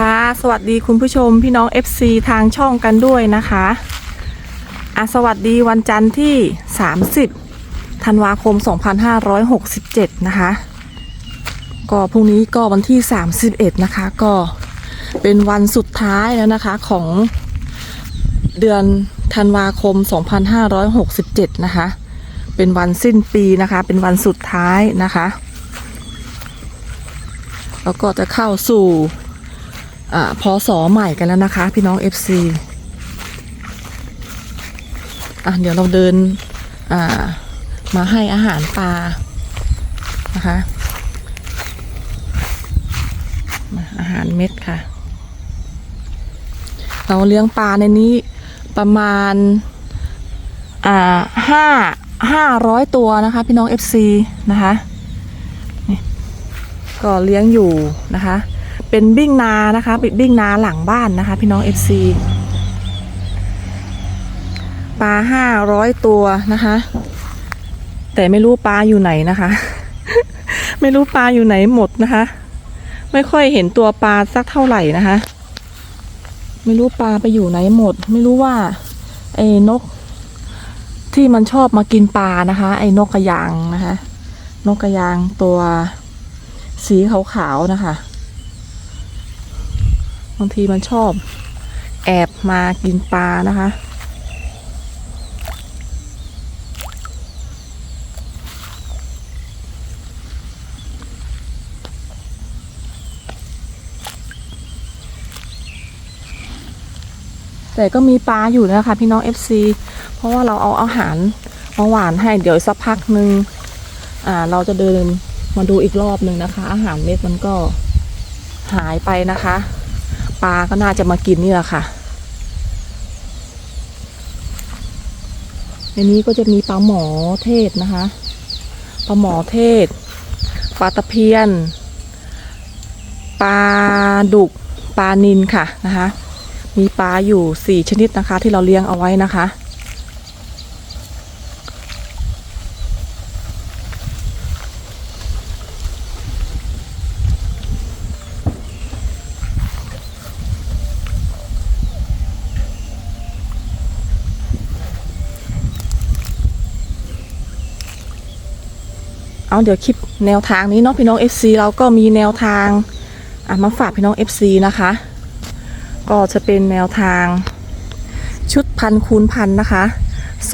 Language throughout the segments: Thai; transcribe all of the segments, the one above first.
ค่ะ สวัสดีคุณผู้ชมพี่น้อง FC ทางช่องกันด้วยนะคะอะสวัสดีวันจันทร์ที่ 30ธันวาคม 2567 นะคะ ก็พรุ่งนี้ก็วันที่ 31 นะคะ ก็เป็นวันสุดท้ายแล้วนะคะของเดือนธันวาคม 2567 นะคะ เป็นวันสิ้นปีนะคะ เป็นวันสุดท้ายนะคะ แล้วก็จะเข้าสู่ อ่าพศใหม่กันแล้วนะคะ พี่น้อง FC อะเดี๋ยวเราเดินอ่ามาให้อาหารปลานะคะมาอาหารเม็ดค่ะ เราเลี้ยงปลาในนี้ประมาณอ่าห้าห้าร้อยตัวนะคะ พี่น้อง FC นะคะก็เลี้ยงอยู่นะคะ เป็นบิ้งนานะคะเป็นบิ้งนาหลังบ้านนะคะ พี่น้อง FC ปลาห้าร้อยตัวนะคะ แต่ไม่รู้ปลาอยู่ไหนนะคะ ไม่รู้ปลาอยู่ไหนหมดนะคะ ไม่ค่อยเห็นตัวปลาสักเท่าไหร่นะคะ ไม่รู้ปลาไปอยู่ไหนหมด ไม่รู้ว่าไอ้นก ที่มันชอบมากินปลานะคะ ไอ้นกกระยางนะคะ นกกระยางตัวสีขาวๆนะคะ บางทีมันชอบ แอบมากินปลานะคะ แต่ก็มีปลาอยู่นะคะพี่น้อง FC เพราะว่าเราเอาอาหารมาหวานให้เดี๋ยวสักพักหนึ่งอ่าเราจะเดินมาดูอีกรอบหนึ่งนะคะ อาหารเม็ดมันก็หายไปนะคะ ปลาก็น่าจะมากินนี่แหละค่ะ ในนี้ก็จะมีปลาหมอเทศนะคะ ปลาหมอเทศ ปลาตะเพียน ปลาดุก ปลานินค่ะนะคะ มีปลาอยู่สี่ชนิดนะคะ ที่เราเลี้ยงเอาไว้นะคะ เอาเดี๋ยวคลิปแนวทางนี้เนาะพี่น้อง FC เราก็มีแนวทางมาฝากพี่น้อง FC นะคะ ก็จะเป็นแนวทางชุดพันคูณพันนะคะ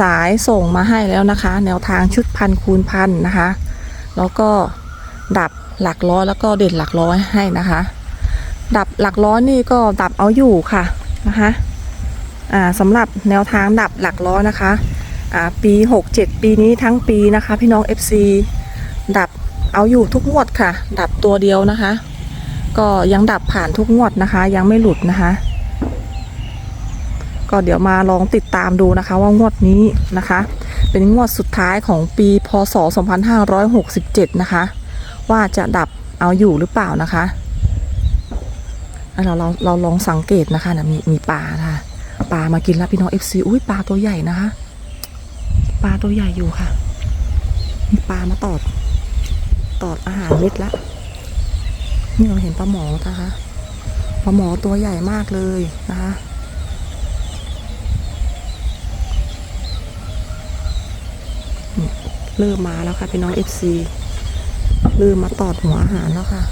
สายส่งมาให้แล้วนะคะ แนวทางชุดพันคูณพันนะคะ แล้วก็ดับหลักร้อยแล้วก็เด่นหลักร้อยให้นะคะ ดับหลักร้อยนี่ก็ดับเอาอยู่ค่ะนะคะอ่าสำหรับแนวทางดับหลักร้อยนะคะอ่าปี 67 ปีนี้ทั้งปีนะคะ พี่น้อง FC ดับเอาอยู่ทุกงวดค่ะ ดับตัวเดียวนะคะ ก็ยังดับผ่านทุกงวดนะคะ ยังไม่หลุดนะคะ ก็เดี๋ยวมาลองติดตามดูนะคะ ว่างวดนี้นะคะ เป็นงวดสุดท้ายของปีพศ 2567 นะคะ ว่าจะดับเอาอยู่หรือเปล่านะคะเราเราเราลองสังเกตนะคะนะมีมีปลาค่ะปลามากินแล้วพี่น้อง FC อุ้ยปลาตัวใหญ่นะคะ ปลาตัวใหญ่อยู่ค่ะ มีปลามาตอด ตอดอาหารเม็ดแล้วนี่เราเห็นปลาหมอนะคะปลาหมอตัวใหญ่มากเลยนะคะเริ่มมาแล้วค่ะพี่น้อง FC เริ่มมาตอดหัวอาหารแล้วค่ะ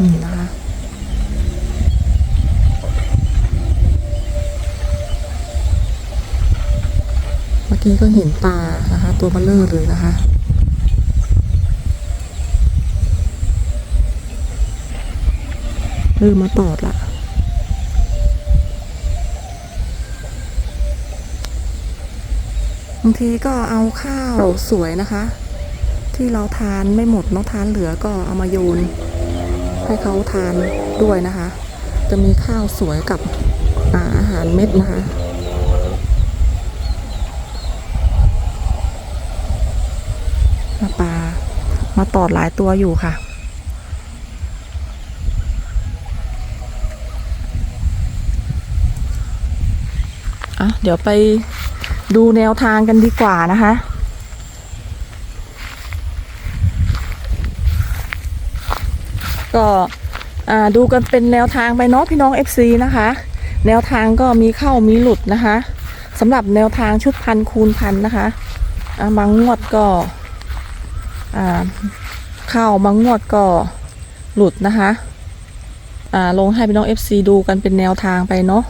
นี่นะคะ กี้ก็เห็นปลานะคะ ตัวเบลเลอร์เลยนะคะเริ่มมาตอดละบางทีก็เอาข้าวสวยนะคะ ที่เราทานไม่หมดเนาะทานเหลือก็เอามาโยน ให้เขาทานด้วยนะคะ จะมีข้าวสวยกับอาอาหารเม็ดนะคะ มาปลา มาตอดหลายตัวอยู่ค่ะ อะ เดี๋ยวไปดูแนวทางกันดีกว่านะคะก็ดูกันเป็นแนวทางไปเนาะพี่น้อง FC นะคะ แนวทางก็มีเข้ามีหลุดนะคะสำหรับแนวทางชุดพันคูณพันนะคะบางงวดก็ อ่าเข้าบางงวดก็หลุดนะคะอ่าลงให้พี่น้อง FC ดูกันเป็นแนวทางไปเนาะ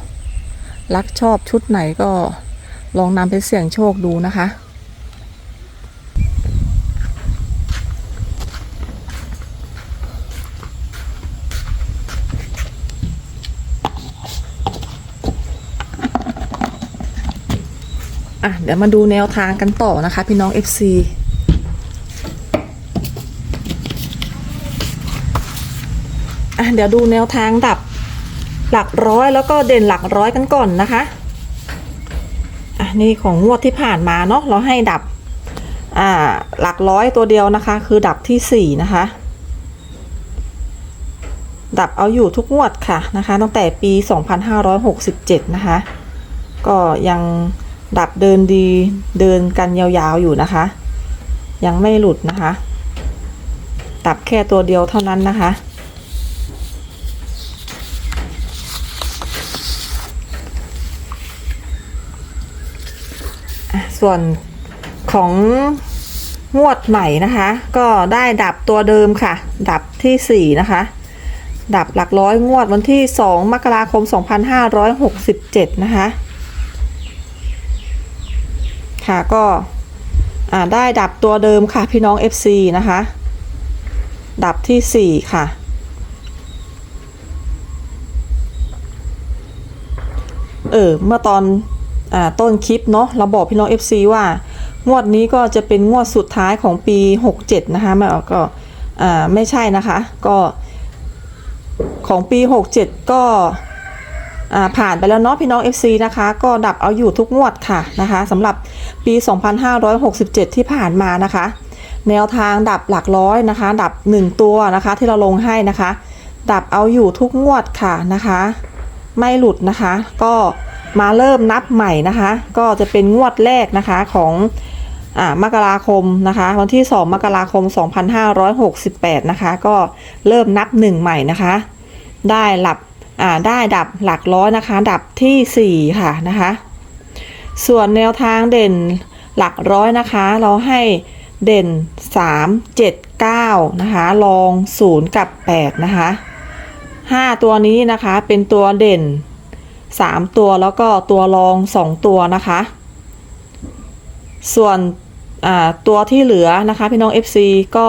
รักชอบชุดไหนก็ลองนำไปเสี่ยงโชคดูนะคะอะเดี๋ยวมาดูแนวทางกันต่อนะคะ พี่น้อง FC อะเดี๋ยวดูแนวทางดับหลักร้อยแล้วก็เด่นหลักร้อยกันก่อนนะคะอะนี่ของงวดที่ผ่านมาเนาะเราให้ดับอ่าหลักร้อยตัวเดียวนะคะ คือดับที่สี่นะคะ ดับเอาอยู่ทุกงวดค่ะนะคะ ตั้งแต่ปี 2567 นะคะ ก็ยังดับเดินดีเดินกันยาวๆอยู่นะคะ ยังไม่หลุดนะคะ ดับแค่ตัวเดียวเท่านั้นนะคะ ส่วนของงวดใหม่นะคะ ก็ได้ดับตัวเดิมค่ะ ดับที่4นะคะ ดับหลักร้อยงวดวันที่2มกราคม2567นะคะ ค่ะก็ได้ดับตัวเดิมค่ะพี่น้อง FC นะคะ ดับที่ 4 ค่ะ เออเมื่อตอน ต้นคลิปเนาะเราบอกพี่น้อง FC ว่างวดนี้ก็จะเป็นงวดสุดท้ายของปี 67 นะคะไม่ก็ไม่ใช่นะคะก็ของปี 67 ก็ผ่านไปแล้วเนาะพี่น้อง FC นะคะก็ดับเอาอยู่ทุกงวดค่ะนะคะสำหรับปี 2567 ที่ผ่านมานะคะ แนวทางดับหลักร้อยนะคะ ดับ 1 ตัวนะคะที่เราลงให้นะคะ ดับเอาอยู่ทุกงวดค่ะนะคะ ไม่หลุดนะคะ ก็ มาเริ่มนับใหม่นะคะ ก็จะเป็นงวดแรกนะคะของอ่ามกราคมนะคะ วันที่ 2 มกราคม 2568 นะคะ ก็เริ่มนับหนึ่งใหม่นะคะ ได้หลับอ่าได้ดับหลักร้อยนะคะ ดับที่ 4 ค่ะนะคะ ส่วนแนวทางเด่นหลักร้อยนะคะ เราให้เด่น 3 7 9 นะคะลอง 0 กับ 8 นะคะ 5 ตัวนี้นะคะเป็นตัวเด่น 3 ตัวแล้วก็ตัวรอง 2 ตัวนะคะ ส่วนตัวที่เหลือนะคะพี่น้อง FC ก็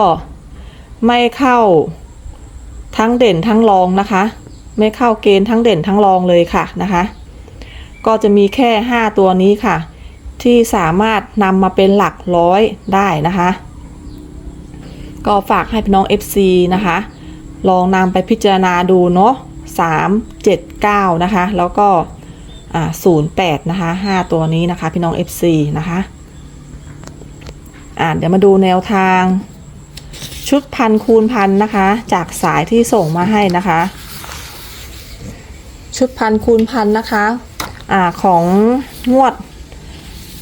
ไม่เข้าทั้งเด่นทั้งรองนะคะ ไม่เข้าเกณฑ์ทั้งเด่นทั้งรองเลยค่ะนะคะ ก็จะมีแค่ 5 ตัวนี้ค่ะ ที่สามารถนำมาเป็นหลักร้อยได้นะคะ ก็ฝากให้พี่น้อง FC นะคะ ลองนำไปพิจารณาดูเนาะ 3 7 9 นะคะ แล้วก็08 นะคะ 5 ตัวนี้นะคะ พี่น้อง FC นะคะอ่าเดี๋ยวมาดูแนวทาง ชุดพันคูณพันนะคะ จากสายที่ส่งมาให้นะคะ ชุดพันคูณพันนะคะอ่าของงวด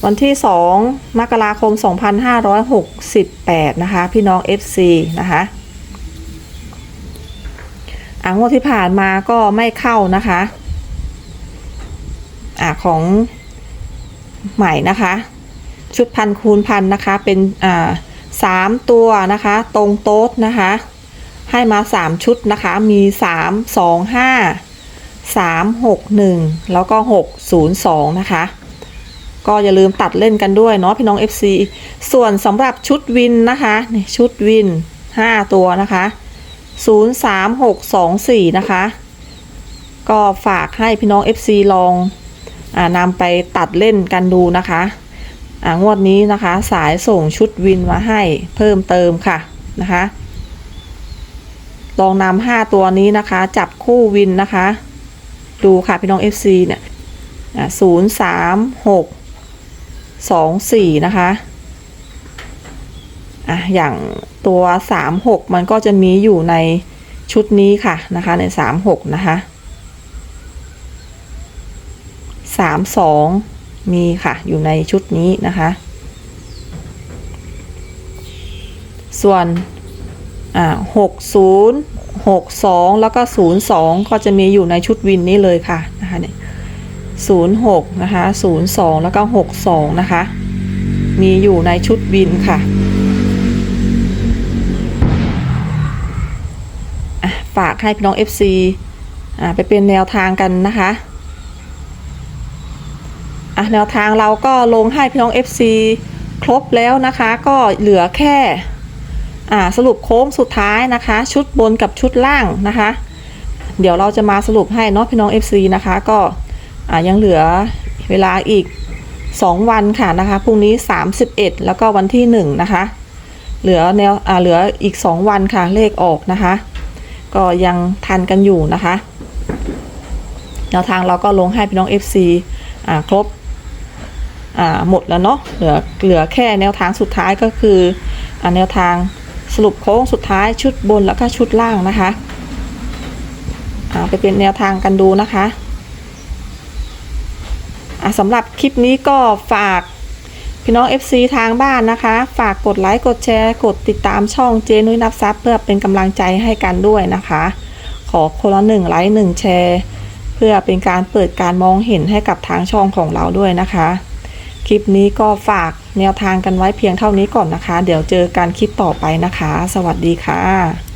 วันที่ 2 มกราคม 2568 นะคะ พี่น้อง FC นะคะ อ่างวดที่ผ่านมาก็ไม่เข้านะคะอ่าของใหม่นะคะ ชุดพันคูณพันนะคะ เป็นอ่าสามตัวนะคะ ตรงโต๊ดนะคะ ให้มาสามชุดนะคะ มีสามสองห้าสามหกหนึ่งแล้วก็หกศูนย์สองนะคะก็อย่าลืมตัดเล่นกันด้วยเนาะพี่น้อง FC ส่วนสำหรับชุดวินนะคะนี่ชุดวิน 5 ตัวนะคะ 03624 นะคะ ก็ฝากให้พี่น้อง FC ลองอนำไปตัดเล่นกันดูนะคะงวดนี้นะคะสายส่งชุดวินมาให้เพิ่มเติมค่ะนะคะ ลองนำห้าตัวนี้นะคะ จับคู่วินนะคะ ดูค่ะพี่น้อง FC เนี่ยศูนย์สามหกสองสี่นะคะ อะอย่างตัวสามหกมันก็จะมีอยู่ในชุดนี้ค่ะนะคะในสามหกนะคะสามสองมีค่ะอยู่ในชุดนี้นะคะ ส่วนอ่าหกศูนย์62 แล้วก็ 02 ก็จะมีอยู่ในชุดวินนี้เลยค่ะนะคะเนี่ย06 นะคะ 02 แล้วก็ 62 นะคะ มีอยู่ในชุดวินค่ะ ฝากให้พี่น้อง FC อ่าไปเป็นแนวทางกันนะคะอะแนวทางเราก็ลงให้พี่น้อง FC ครบแล้วนะคะก็เหลือแค่อ่าสรุปโค้งสุดท้ายนะคะ ชุดบนกับชุดล่างนะคะ เดี๋ยวเราจะมาสรุปให้เนาะพี่น้อง FC นะคะก็อ่ายังเหลือเวลาอีก 2 วันค่ะนะคะพรุ่งนี้ 31 แล้วก็วันที่ 1 นะคะ เหลือแนวอ่าเหลืออีก 2 วันค่ะเลขออกนะคะ ก็ยังทันกันอยู่นะคะแนวทางเราก็ลงให้พี่น้อง FC อ่าครบอ่าหมดแล้วเนาะเหลือเหลือแค่แนวทางสุดท้ายก็คืออ่าแนวทางสรุปโค้งสุดท้ายชุดบนแล้วก็ชุดล่างนะคะอ่าไปเป็นแนวทางกันดูนะคะอ่าสำหรับคลิปนี้ก็ฝาก พี่น้อง FC ทางบ้านนะคะ ฝากกดไลค์กดแชร์ กดติดตามช่องเจนุ้ยนับซับเพื่อเป็นกำลังใจให้กันด้วยนะคะ ขอคนละหนึ่งไลค์หนึ่งแชร์ เพื่อเป็นการเปิดการมองเห็นให้กับทางช่องของเราด้วยนะคะ คลิปนี้ก็ฝากแนวทางกันไว้เพียงเท่านี้ก่อนนะคะ เดี๋ยวเจอกันคลิปต่อไปนะคะ สวัสดีค่ะ